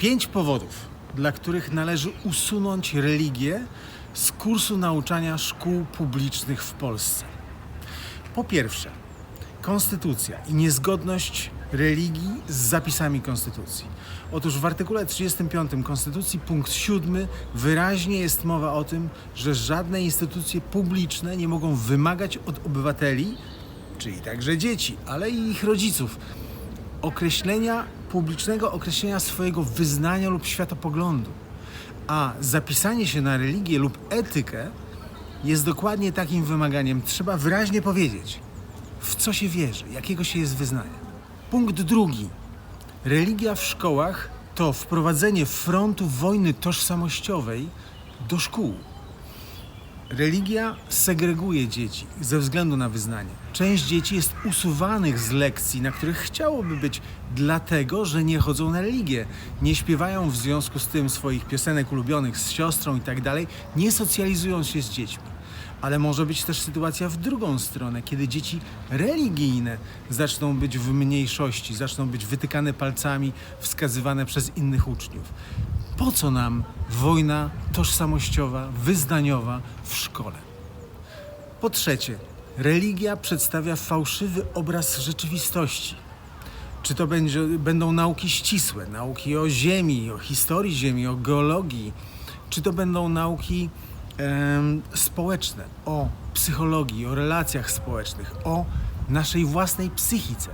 Pięć powodów, dla których należy usunąć religię z kursu nauczania szkół publicznych w Polsce. Po pierwsze, konstytucja i niezgodność religii z zapisami konstytucji. Otóż w artykule 35 Konstytucji punkt 7 wyraźnie jest mowa o tym, że żadne instytucje publiczne nie mogą wymagać od obywateli, czyli także dzieci, ale i ich rodziców, określenia publicznego określenia swojego wyznania lub światopoglądu. A zapisanie się na religię lub etykę jest dokładnie takim wymaganiem. Trzeba wyraźnie powiedzieć, w co się wierzy, jakiego się jest wyznania. Punkt drugi. Religia w szkołach to wprowadzenie frontu wojny tożsamościowej do szkół. Religia segreguje dzieci ze względu na wyznanie. Część dzieci jest usuwanych z lekcji, na których chciałoby być, dlatego że nie chodzą na religię. Nie śpiewają w związku z tym swoich piosenek ulubionych z siostrą i tak nie socjalizują się z dziećmi. Ale może być też sytuacja w drugą stronę, kiedy dzieci religijne zaczną być w mniejszości, zaczną być wytykane palcami, wskazywane przez innych uczniów. Po co nam wojna tożsamościowa, wyznaniowa w szkole? Po trzecie, religia przedstawia fałszywy obraz rzeczywistości. Czy to będzie, będą nauki ścisłe, nauki o Ziemi, o historii Ziemi, o geologii, czy to będą nauki em, społeczne, o psychologii, o relacjach społecznych, o naszej własnej psychice.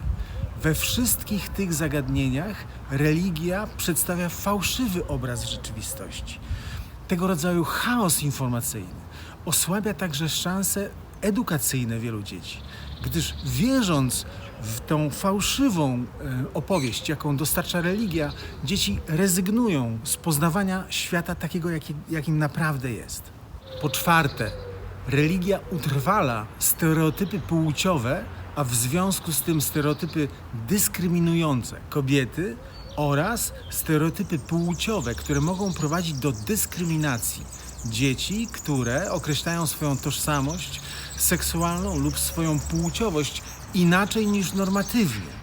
We wszystkich tych zagadnieniach religia przedstawia fałszywy obraz rzeczywistości. Tego rodzaju chaos informacyjny osłabia także szanse edukacyjne wielu dzieci, gdyż wierząc w tą fałszywą e, opowieść, jaką dostarcza religia, dzieci rezygnują z poznawania świata takiego, jaki, jakim naprawdę jest. Po czwarte, religia utrwala stereotypy płciowe, a w związku z tym stereotypy dyskryminujące kobiety oraz stereotypy płciowe, które mogą prowadzić do dyskryminacji dzieci, które określają swoją tożsamość seksualną lub swoją płciowość inaczej niż normatywnie.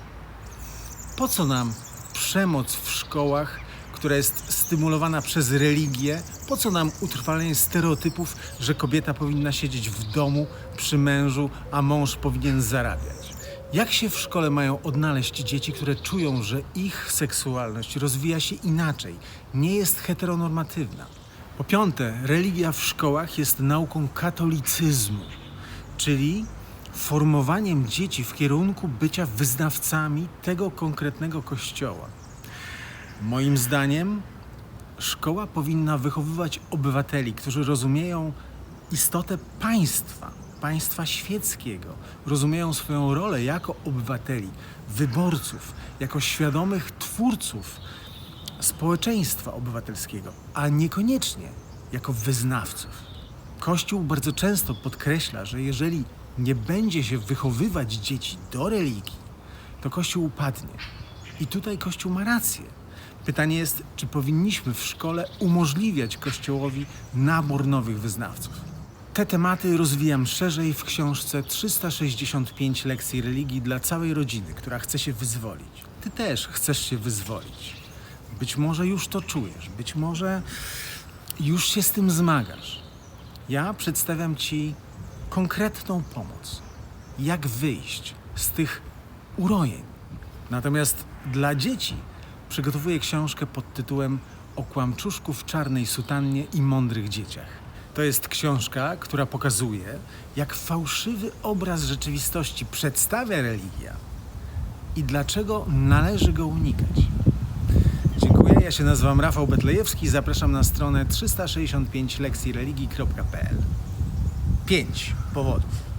Po co nam przemoc w szkołach, która jest stymulowana przez religię? Po co nam utrwalenie stereotypów, że kobieta powinna siedzieć w domu przy mężu, a mąż powinien zarabiać? Jak się w szkole mają odnaleźć dzieci, które czują, że ich seksualność rozwija się inaczej, nie jest heteronormatywna? Po piąte, religia w szkołach jest nauką katolicyzmu, czyli formowaniem dzieci w kierunku bycia wyznawcami tego konkretnego kościoła. Moim zdaniem szkoła powinna wychowywać obywateli, którzy rozumieją istotę państwa, państwa świeckiego, rozumieją swoją rolę jako obywateli, wyborców, jako świadomych twórców społeczeństwa obywatelskiego, a niekoniecznie jako wyznawców. Kościół bardzo często podkreśla, że jeżeli nie będzie się wychowywać dzieci do religii, to Kościół upadnie. I tutaj Kościół ma rację. Pytanie jest, czy powinniśmy w szkole umożliwiać Kościołowi nabór nowych wyznawców. Te tematy rozwijam szerzej w książce 365 lekcji religii dla całej rodziny, która chce się wyzwolić. Ty też chcesz się wyzwolić. Być może już to czujesz, być może już się z tym zmagasz. Ja przedstawiam Ci konkretną pomoc, jak wyjść z tych urojeń. Natomiast dla dzieci przygotowuję książkę pod tytułem O kłamczuszku w czarnej sutannie i mądrych dzieciach. To jest książka, która pokazuje, jak fałszywy obraz rzeczywistości przedstawia religia i dlaczego należy go unikać. Dziękuję. Ja się nazywam Rafał Betlejewski. Zapraszam na stronę 365 lekcji religii.pl. Pięć powodów,